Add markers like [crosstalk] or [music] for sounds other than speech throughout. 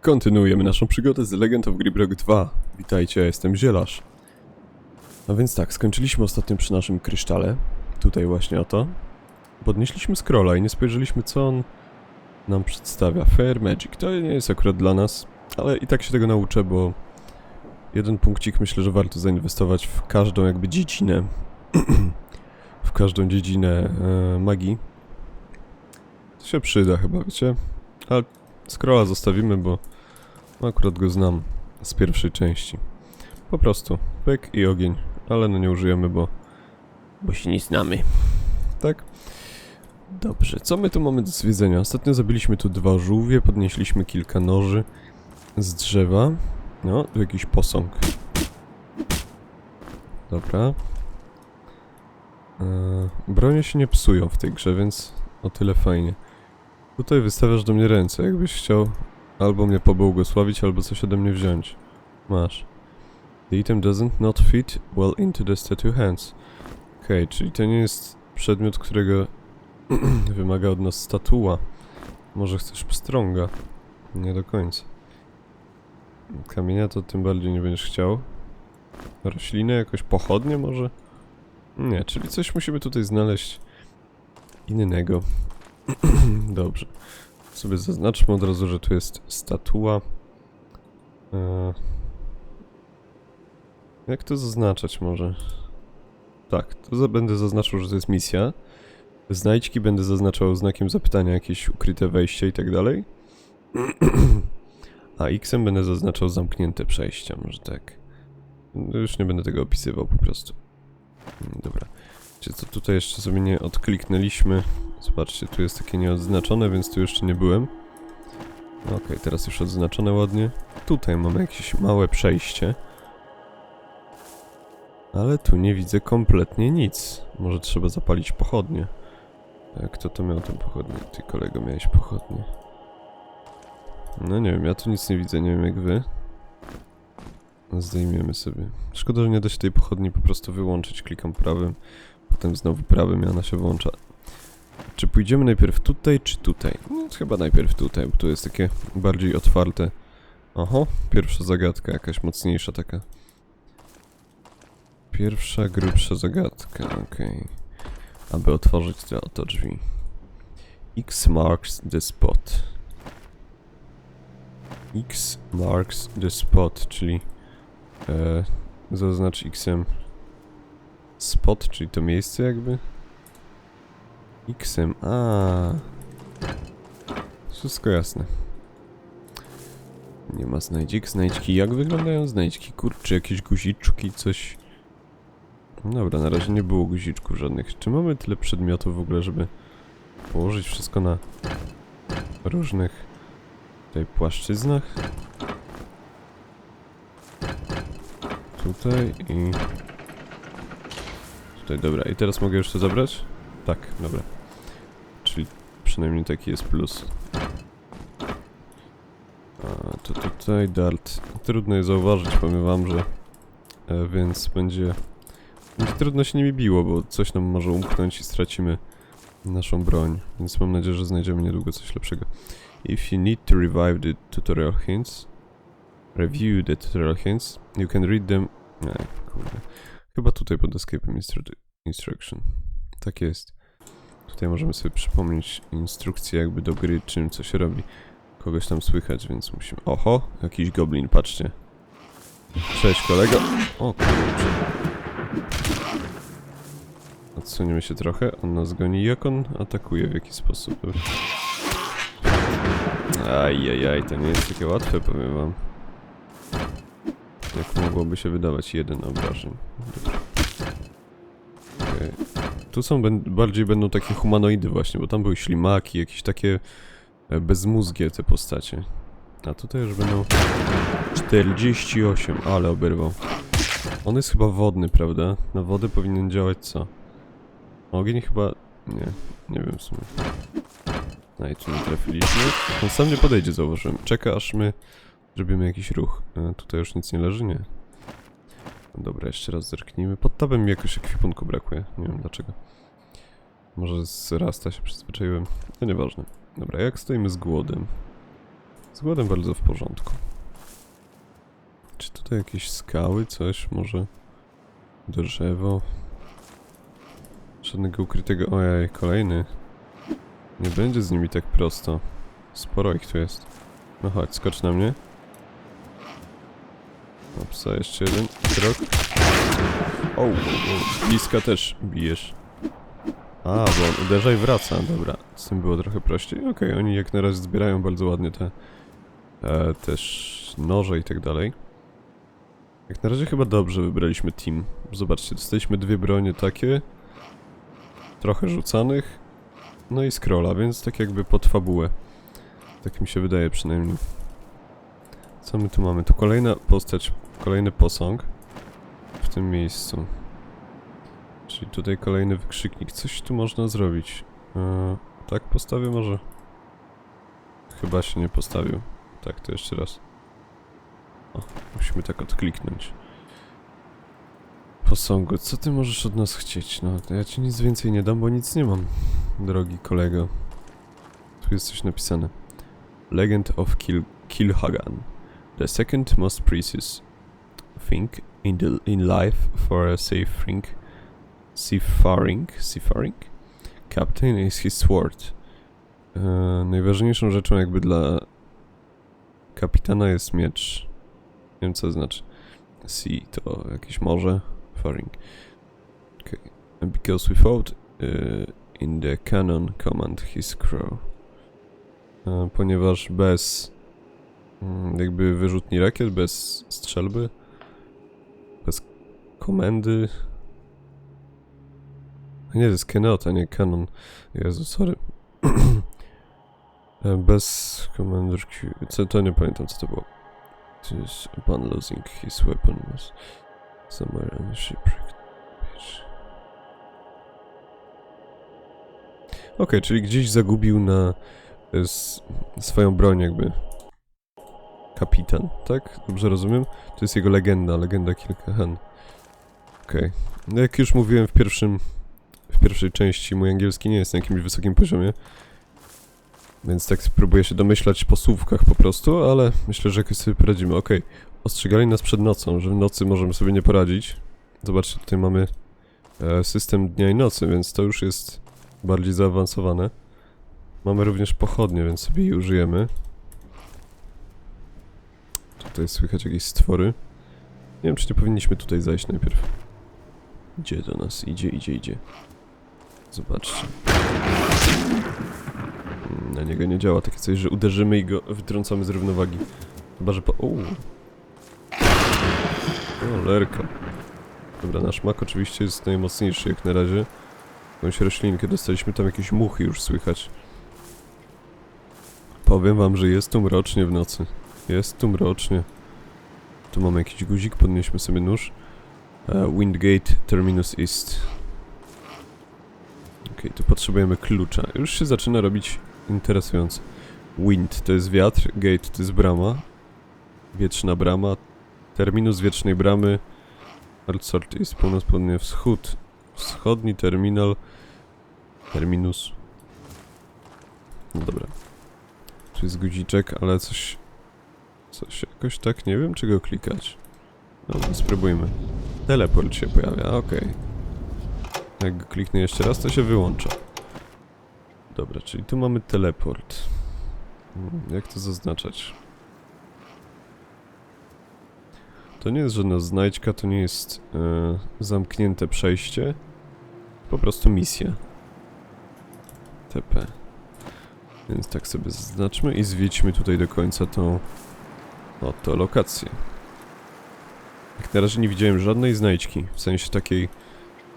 Kontynuujemy naszą przygodę z Legend of Gribrok 2. Witajcie, ja jestem Zielarz. No więc tak, skończyliśmy ostatnio przy naszym krysztale. Tutaj właśnie oto. Podnieśliśmy scrolla i nie spojrzeliśmy co on nam przedstawia. Fair Magic. To nie jest akurat dla nas, ale i tak się tego nauczę, bo jeden punkcik myślę, że warto zainwestować w każdą jakby dziedzinę. [clears throat] w każdą dziedzinę e, magii. To się przyda chyba, wiecie? Ale scrolla zostawimy, bo akurat go znam z pierwszej części. Po prostu, pyk i ogień, ale no nie użyjemy, bo, bo się nie znamy. Tak? Dobrze, co my tu mamy do zwiedzenia? Ostatnio zabiliśmy tu dwa żółwie, podnieśliśmy kilka noży z drzewa. No, tu jakiś posąg. Dobra. Eee, bronie się nie psują w tej grze, więc o tyle fajnie. Tutaj wystawiasz do mnie ręce, jakbyś chciał albo mnie pobłogosławić, albo coś ode mnie wziąć. Masz. The item doesn't not fit well into the statue hands. Okej, czyli to nie jest przedmiot, którego [clears throat] wymaga od nas statua. Może chcesz pstrąga? Nie do końca. Kamienia to tym bardziej nie będziesz chciał. Rośliny, jakoś pochodnie może? Nie, czyli coś musimy tutaj znaleźć innego. [clears throat] Dobrze. Sobie zaznaczmy od razu, że tu jest statua. Eee, Jak to zaznaczać może? Tak, to będę zaznaczał, że to jest misja. Znajdźki będę zaznaczał znakiem zapytania, jakieś ukryte wejście i tak dalej. [clears throat] A X-em będę zaznaczał zamknięte przejścia, może tak. No Już nie będę tego opisywał po prostu. Dobra. Czy co tutaj jeszcze sobie nie odkliknęliśmy? Zobaczcie, tu jest takie nieodznaczone, więc tu jeszcze nie byłem. Okej, teraz już odznaczone ładnie. Tutaj mamy jakieś małe przejście. Ale tu nie widzę kompletnie nic. Może trzeba zapalić pochodnie. E, Kto to miał tę pochodnię? Ty kolego miałeś pochodnie. No nie wiem, ja tu nic nie widzę, nie wiem jak wy. Zdejmiemy sobie. Szkoda, że nie da się tej pochodni po prostu wyłączyć. Klikam prawym, potem znowu prawym i ona się włącza. Czy pójdziemy najpierw tutaj, czy tutaj? No, chyba najpierw tutaj, bo tu jest takie bardziej otwarte. Oho, pierwsza zagadka, jakaś mocniejsza taka. Pierwsza, grubsza zagadka, okej. Aby otworzyć te oto drzwi. X marks the spot. X marks the spot, czyli e, zaznacz X-em spot, czyli to miejsce jakby. X-em, a Wszystko jasne. Nie ma znajdzik, znajdźki. Jak wyglądają znajdźki? Kurczę, jakieś guziczki, coś. Dobra, na razie nie było guziczków żadnych. Czy mamy tyle przedmiotów w ogóle, żeby położyć wszystko na różnych tutaj płaszczyznach? Tutaj i... Tutaj, dobra. I teraz mogę już to zabrać? Tak, dobra. Przynajmniej taki jest plus. A to tutaj dart. Trudno je zauważyć, powiem wam, że... E, więc będzie... Będzie trudno się nimi biło, bo coś nam może umknąć i stracimy naszą broń. Więc mam nadzieję, że znajdziemy niedługo coś lepszego. If you need to revive the tutorial hints, review the tutorial hints, you can read them... Nie, kurde. Chyba tutaj pod escape'em instru instruction. Tak jest. Tutaj możemy sobie przypomnieć instrukcję jakby do gry, czym co się robi. Kogoś tam słychać, więc musimy... Oho, jakiś goblin, patrzcie. Cześć kolego. O kurczę. Odsuniemy się trochę, on nas goni. Jak on atakuje, w jaki sposób? Ajajaj, to nie jest takie łatwe, powiem wam. Jak mogłoby się wydawać jeden obrażeń. Dobra. Tu są bardziej będą takie humanoidy właśnie, bo tam były ślimaki, jakieś takie e, bezmózgie te postacie. A tutaj już będą 48, ale oberwał. On jest chyba wodny, prawda? Na wodę powinien działać co? Ogień chyba... nie, nie wiem w sumie. No i tu nie trafiliśmy. On sam nie podejdzie, zauważyłem. Czeka aż my zrobimy jakiś ruch. E, tutaj już nic nie leży, nie. Dobra, jeszcze raz zerknijmy. Pod tabem mi jakoś ekwipunku brakuje. Nie wiem dlaczego. Może z rasta się przyzwyczaiłem. To nieważne. Dobra, jak stoimy z głodem? Z głodem bardzo w porządku. Czy tutaj jakieś skały, coś, może drzewo? Żadnego ukrytego... Ojej, kolejny. Nie będzie z nimi tak prosto. Sporo ich tu jest. No chodź, skocz na mnie. Opsa, jeszcze jeden krok. O, bliska też bijesz. A, bo on uderza i wraca, dobra. Z tym było trochę prościej. Okej, oni jak na razie zbierają bardzo ładnie te e, też noże i tak dalej. Jak na razie chyba dobrze wybraliśmy team. Zobaczcie, dostaliśmy dwie bronie takie. Trochę rzucanych. No i scrolla, więc tak jakby pod fabułę. Tak mi się wydaje przynajmniej. Co my tu mamy? Tu kolejna postać, kolejny posąg. W tym miejscu. Czyli tutaj kolejny wykrzyknik. Coś tu można zrobić. E, tak postawię może? Chyba się nie postawił. Tak, to jeszcze raz. O, musimy tak odkliknąć. Posągu, co ty możesz od nas chcieć? No, ja ci nic więcej nie dam, bo nic nie mam, drogi kolego. Tu jest coś napisane. Legend of Kil Kilhagan. The second most precious thing in, the, in life for a safe seafaring, seafaring captain is his sword. E, najważniejszą rzeczą jakby dla kapitana jest miecz. Nie wiem co to znaczy. Sea to jakieś morze. Faring. Okay. Because without uh, in the canon command his crew. E, ponieważ bez jakby wyrzutni rakiet, bez strzelby, bez komendy. A Nie, to jest Kenot, a nie Canon. Jezu, sorry. [clears throat] E, bez Commander. Co, to nie pamiętam co to było. To jest upon losing his weapon was somewhere on the shipwreck. Okej, czyli gdzieś zagubił na e, s, swoją broń jakby kapitan, tak? Dobrze rozumiem? To jest jego legenda, legenda Kilkahan. Okej. No jak już mówiłem w pierwszym w pierwszej części, mój angielski nie jest na jakimś wysokim poziomie. Więc tak spróbuję się domyślać po słówkach po prostu, ale myślę, że jakoś sobie poradzimy. Okej, ostrzegali nas przed nocą, że w nocy możemy sobie nie poradzić. Zobaczcie, tutaj mamy e, system dnia i nocy, więc to już jest bardziej zaawansowane. Mamy również pochodnie, więc sobie je użyjemy. Tutaj słychać jakieś stwory. Nie wiem, czy nie powinniśmy tutaj zajść najpierw. Idzie do nas, idzie, idzie, idzie. Zobaczcie. Mm, Na niego nie działa takie coś, że uderzymy i go wytrącamy z równowagi. Chyba, że po... Uuu. O, lerka. Dobra, nasz mak oczywiście jest najmocniejszy jak na razie. Jakąś roślinkę dostaliśmy, tam jakieś muchy już słychać. Powiem wam, że jest tu mrocznie w nocy. Jest tu mrocznie. Tu mamy jakiś guzik, podnieśmy sobie nóż. E, Windgate Terminus East. Okej, tu potrzebujemy klucza. Już się zaczyna robić interesująco. Wind to jest wiatr, gate to jest brama. Wietrzna brama. Terminus wiecznej bramy. Altsort jest północ, południe, wschód. Wschodni terminal. Terminus. No dobra. Tu jest guziczek, ale coś... Coś jakoś tak, nie wiem czego klikać. No, spróbujmy. Teleport się pojawia, okej. Jak go kliknę jeszcze raz, to się wyłącza. Dobra, czyli tu mamy teleport. Hmm, Jak to zaznaczać? To nie jest żadna znajdźka, to nie jest e, zamknięte przejście. Po prostu misja. TP. Więc tak sobie zaznaczmy i zwiedźmy tutaj do końca tą oto lokację. Jak na razie nie widziałem żadnej znajdźki, w sensie takiej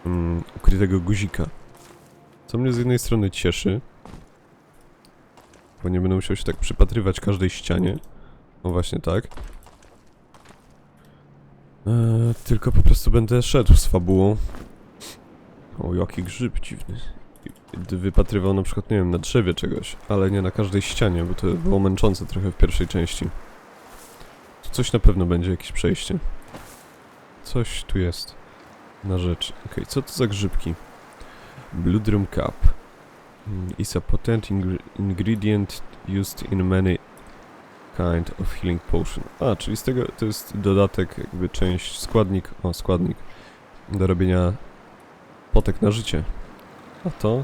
mm, ukrytego guzika. Co mnie z jednej strony cieszy, bo nie będę musiał się tak przypatrywać każdej ścianie. No właśnie tak. Eee, tylko po prostu będę szedł z fabułą. O, jaki grzyb dziwny. Wypatrywał na przykład, nie wiem, na drzewie czegoś, ale nie na każdej ścianie, bo to było męczące trochę w pierwszej części. Coś na pewno będzie, jakieś przejście. Coś tu jest na rzecz. Okej, co to za grzybki? Bloodroom Cup. Mm, Is a potent ingre ingredient used in many Kind of healing potion. A, czyli z tego to jest dodatek, jakby część, składnik, o składnik do robienia potek na życie. A to?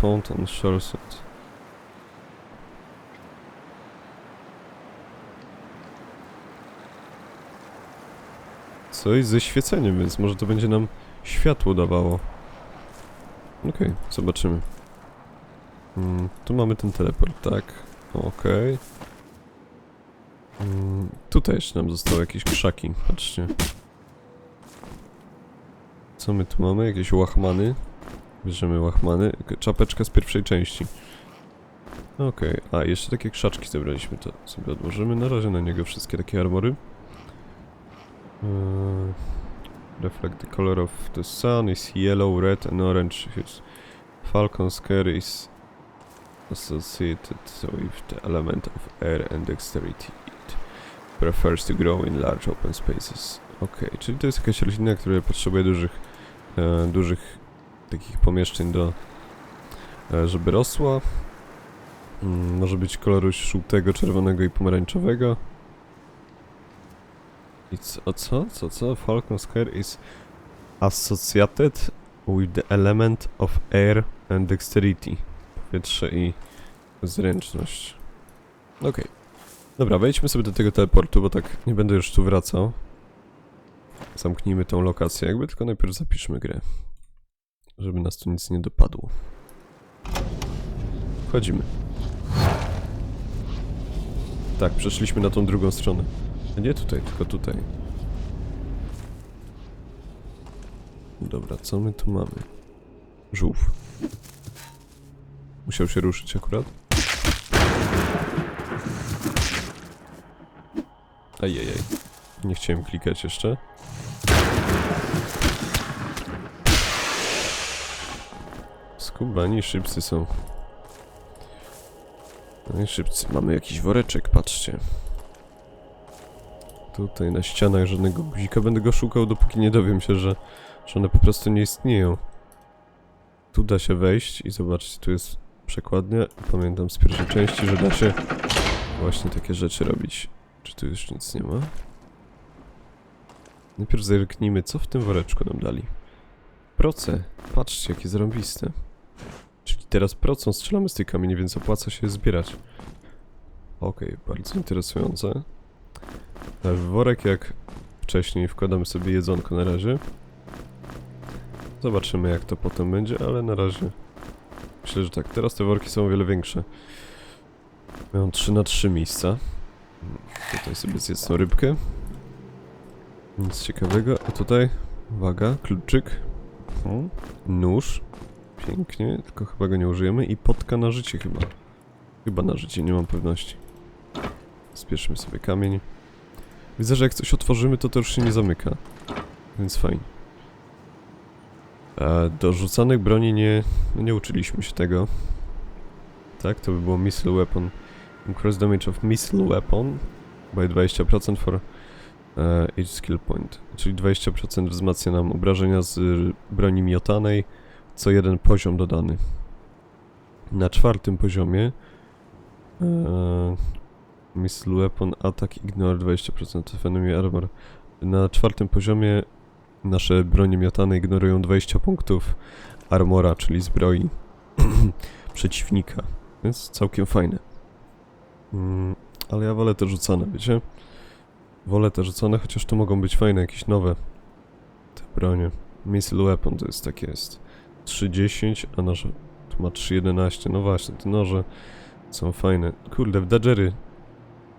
Fountain shores Coś ze świeceniem, więc może to będzie nam światło dawało. Okej, zobaczymy. Mm, tu mamy ten teleport, tak? Okej. Mm, tutaj jeszcze nam zostały jakieś krzaki, patrzcie. Co my tu mamy? Jakieś łachmany? Bierzemy łachmany. Czapeczka z pierwszej części. Okej, a jeszcze takie krzaczki zebraliśmy, to sobie odłożymy. Na razie na niego wszystkie takie armory. Eee, reflect the color of the sun is yellow, red and orange. His falcon scare is associated with the element of air and dexterity. It prefers to grow in large open spaces. Okej, czyli to jest jakaś roślina, która potrzebuje dużych, e, dużych takich pomieszczeń do, e, żeby rosła. Mm, może być koloru żółtego, czerwonego i pomarańczowego. I co, co, co, co? Falcon Scare is associated with the element of air and dexterity. Powietrze i zręczność. Okej. Dobra, wejdźmy sobie do tego teleportu, bo tak nie będę już tu wracał. Zamknijmy tą lokację, jakby tylko najpierw zapiszmy grę. Żeby nas tu nic nie dopadło. Wchodzimy. Tak, przeszliśmy na tą drugą stronę. Nie tutaj, tylko tutaj. Dobra, co my tu mamy? Żółw. Musiał się ruszyć akurat. Ajajaj. Nie chciałem klikać jeszcze. Skubani szybcy są. No i szybcy. Mamy jakiś woreczek, patrzcie. Tutaj na ścianach żadnego guzika będę go szukał, dopóki nie dowiem się, że, że one po prostu nie istnieją. Tu da się wejść i zobaczcie, tu jest przekładnia. Pamiętam z pierwszej części, że da się właśnie takie rzeczy robić. Czy tu już nic nie ma? Najpierw zerknijmy, co w tym woreczku nam dali. Proce. Patrzcie, jakie zarąbiste. Czyli teraz procą strzelamy z tych kamieni, więc opłaca się je zbierać. Okej, bardzo interesujące. W worek jak wcześniej wkładamy sobie jedzonko na razie. Zobaczymy jak to potem będzie, ale na razie myślę, że tak. Teraz te worki są o wiele większe. Mają 3 na 3 miejsca. Tutaj sobie zjedz tą rybkę. Nic ciekawego. A tutaj, uwaga, kluczyk. Nóż. Pięknie, tylko chyba go nie użyjemy. I potka na życie chyba. Chyba na życie, nie mam pewności. Spieszmy sobie kamień. Widzę, że jak coś otworzymy, to to już się nie zamyka. Więc fajnie. E, do rzucanych broni nie, no nie uczyliśmy się tego. Tak, to by było missile weapon. Increase damage of missile weapon by 20% for e, each skill point. Czyli 20% wzmacnia nam obrażenia z broni miotanej co jeden poziom dodany. Na czwartym poziomie e, Missile Weapon Attack Ignore 20% of enemy armor. Na czwartym poziomie nasze bronie miotane ignorują 20 punktów armora, czyli zbroi [clears throat] przeciwnika. Więc całkiem fajne. Mm, ale ja wolę te rzucone, wiecie? Wolę te rzucone, chociaż to mogą być fajne, jakieś nowe te bronie. Missile Weapon to jest takie jest 3.10, a tu ma 3.11. No właśnie, te noże są fajne. Kurde, w Dodgery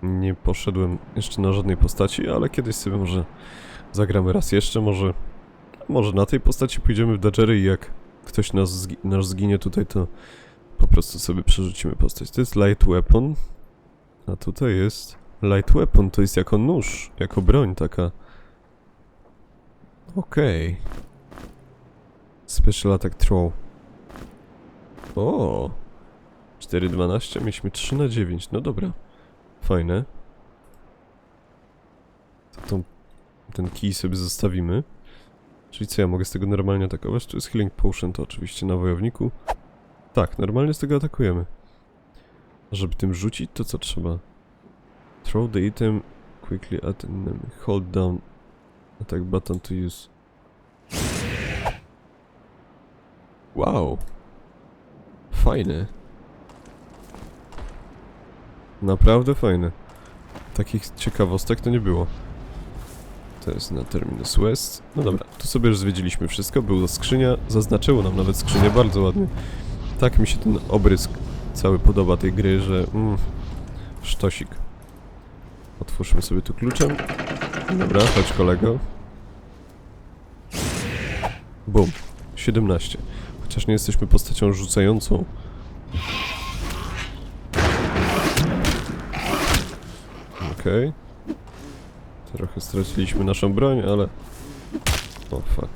nie poszedłem jeszcze na żadnej postaci, ale kiedyś sobie może zagramy raz jeszcze, może może na tej postaci pójdziemy w Dodgery i jak ktoś nas, zgi nasz zginie tutaj, to po prostu sobie przerzucimy postać. To jest Light Weapon, a tutaj jest Light Weapon, to jest jako nóż, jako broń taka. Okej. Special Attack Throw. O! 4.12, mieliśmy 3 na 9, no dobra. Fajne. To tą, ten kij sobie zostawimy. Czyli co, ja mogę z tego normalnie atakować? Tu jest Healing Potion, to oczywiście na wojowniku. Tak, normalnie z tego atakujemy. A żeby tym rzucić, to co trzeba? Throw the item quickly at enemy. Hold down attack button to use. Wow. Fajne. Naprawdę fajne. Takich ciekawostek to nie było. To jest na Terminus West. No dobra, tu sobie już zwiedziliśmy wszystko. Była skrzynia, zaznaczyło nam nawet skrzynię bardzo ładnie. Tak mi się ten obrysk cały podoba tej gry, że... Mm, sztosik. Otwórzmy sobie tu kluczem. Dobra, chodź kolego. Bum. 17. Chociaż nie jesteśmy postacią rzucającą. Okej. Trochę straciliśmy naszą broń, ale... O fuck.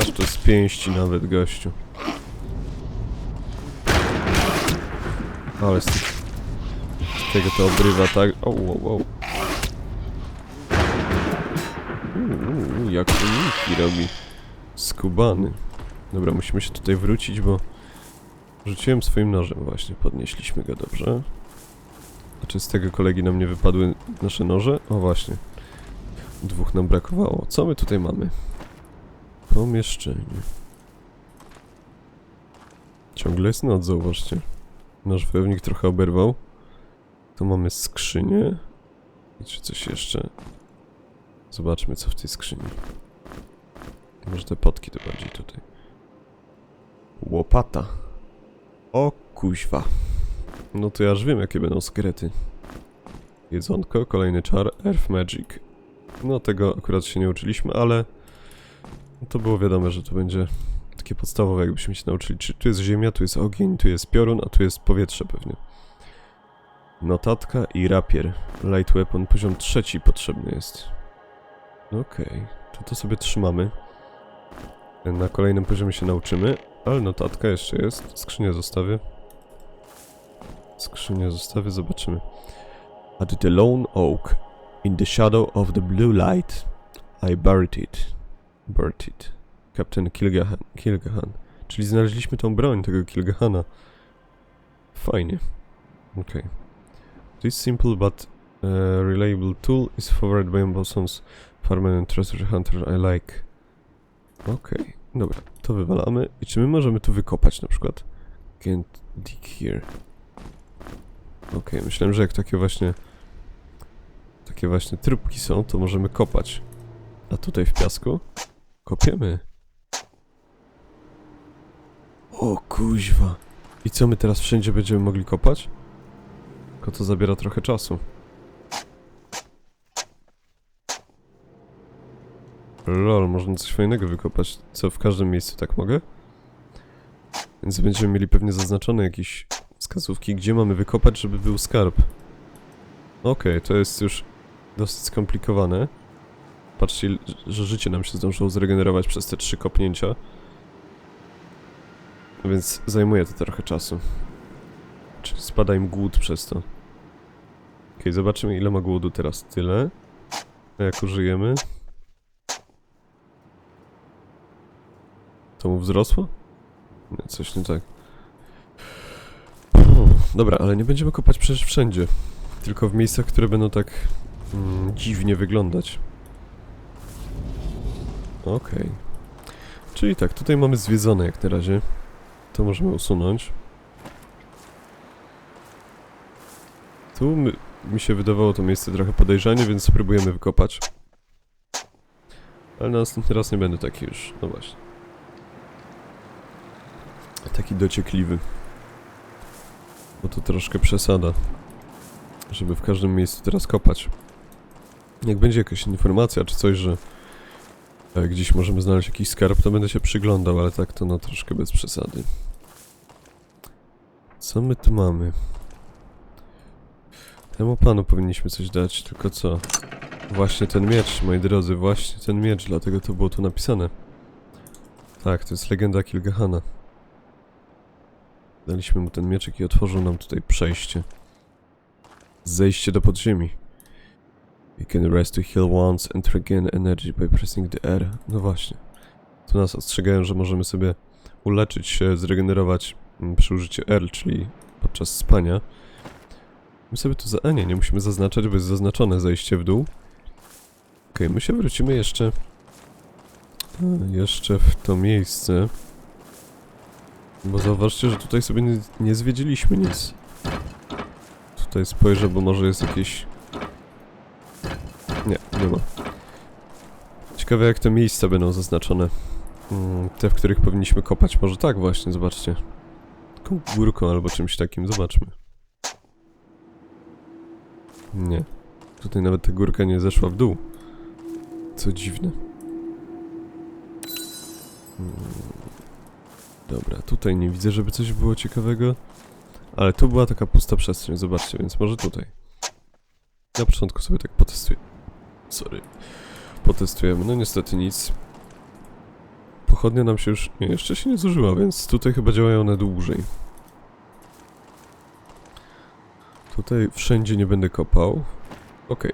Aż to z pięści nawet, gościu. Ale z, tych, z tego to obrywa tak... O, wow, wow. Uuu, jak uniki robi. Skubany. Dobra, musimy się tutaj wrócić, bo... Rzuciłem swoim nożem właśnie, podnieśliśmy go dobrze. A czy z tego kolegi nam nie wypadły nasze noże? O właśnie. Dwóch nam brakowało. Co my tutaj mamy? Pomieszczenie. Ciągle jest noc, zauważcie. Nasz wojownik trochę oberwał. Tu mamy skrzynię. I czy coś jeszcze? Zobaczmy, co w tej skrzyni. Może te potki to bardziej tutaj. Łopata. O kuźwa. No to ja już wiem, jakie będą sekrety. Jedzonko, kolejny czar, Earth Magic. No tego akurat się nie uczyliśmy, ale to było wiadome, że to będzie takie podstawowe, jakbyśmy się nauczyli. Czy tu jest ziemia, tu jest ogień, tu jest piorun, a tu jest powietrze pewnie. Notatka i rapier. Light weapon, poziom trzeci potrzebny jest. Okej, to to sobie trzymamy. Na kolejnym poziomie się nauczymy, ale notatka jeszcze jest. Skrzynię zostawię. Skrzynię zostawię, zobaczymy. At the lone oak, in the shadow of the blue light, I buried it. Buried it. Captain Kilgahan. Kilgahan. Czyli znaleźliśmy tą broń tego Kilgahana. Fajnie. Okej. This simple but uh, reliable tool is favored by Boson's Farmer and Treasure Hunter I like. Okej, dobra, to wywalamy. I czy my możemy tu wykopać na przykład? Can't dig here. Okej, myślałem, że jak takie właśnie... Takie właśnie trupki są, to możemy kopać. A tutaj w piasku? Kopiemy. O kuźwa. I co my teraz wszędzie będziemy mogli kopać? Tylko to zabiera trochę czasu. Lol, można coś fajnego wykopać. Co, w każdym miejscu tak mogę? Więc będziemy mieli pewnie zaznaczone jakieś wskazówki, gdzie mamy wykopać, żeby był skarb. Okej, to jest już dosyć skomplikowane. Patrzcie, że życie nam się zdążyło zregenerować przez te trzy kopnięcia. Więc zajmuje to trochę czasu. Czyli spada im głód przez to. Okej, zobaczymy ile ma głodu teraz. Tyle. A jak użyjemy? To mu wzrosło? Nie, coś nie tak. Dobra, ale nie będziemy kopać przecież wszędzie. Tylko w miejscach, które będą tak mm, dziwnie wyglądać. Okej. Czyli tak, tutaj mamy zwiedzone jak na razie. To możemy usunąć. Tu my, mi się wydawało to miejsce trochę podejrzanie, więc spróbujemy wykopać. Ale na następny raz nie będę taki już. No właśnie. Taki dociekliwy. Bo to troszkę przesada. Żeby w każdym miejscu teraz kopać. Jak będzie jakaś informacja czy coś, że e, gdzieś możemy znaleźć jakiś skarb, to będę się przyglądał, ale tak to no troszkę bez przesady. Co my tu mamy? Temu panu powinniśmy coś dać, tylko co? Właśnie ten miecz, moi drodzy, właśnie ten miecz, dlatego to było tu napisane. Tak, to jest legenda Kilgahana. Daliśmy mu ten mieczek i otworzył nam tutaj przejście. Zejście do podziemi. You can rest to heal once and regain energy by pressing the R. No właśnie. Tu nas ostrzegają, że możemy sobie uleczyć się, zregenerować mm, przy użyciu R, czyli podczas spania. My sobie tu za... A nie, nie musimy zaznaczać, bo jest zaznaczone zejście w dół. Okej, my się wrócimy jeszcze... e, Jeszcze w to miejsce. Bo zauważcie, że tutaj sobie nie, nie zwiedziliśmy nic. Tutaj spojrzę, bo może jest jakieś... Nie, nie ma. Ciekawe jak te miejsca będą zaznaczone. Mm, Te, w których powinniśmy kopać. Może tak właśnie, zobaczcie. Taką górką albo czymś takim, zobaczmy. Nie. Tutaj nawet ta górka nie zeszła w dół. Co dziwne. Mm, Dobra, tutaj nie widzę, żeby coś było ciekawego. Ale tu była taka pusta przestrzeń, zobaczcie, więc może tutaj. Na początku sobie tak potestuję. Sorry. Potestujemy, no niestety nic. Pochodnia nam się już... Nie, jeszcze się nie zużyła, więc tutaj chyba działają one dłużej. Tutaj wszędzie nie będę kopał.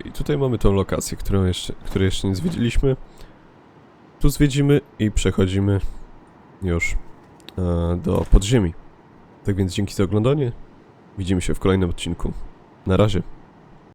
I tutaj mamy tą lokację, którą jeszcze, której jeszcze nie zwiedziliśmy. Tu zwiedzimy i przechodzimy już do podziemi. Tak więc dzięki za oglądanie. Widzimy się w kolejnym odcinku. Na razie.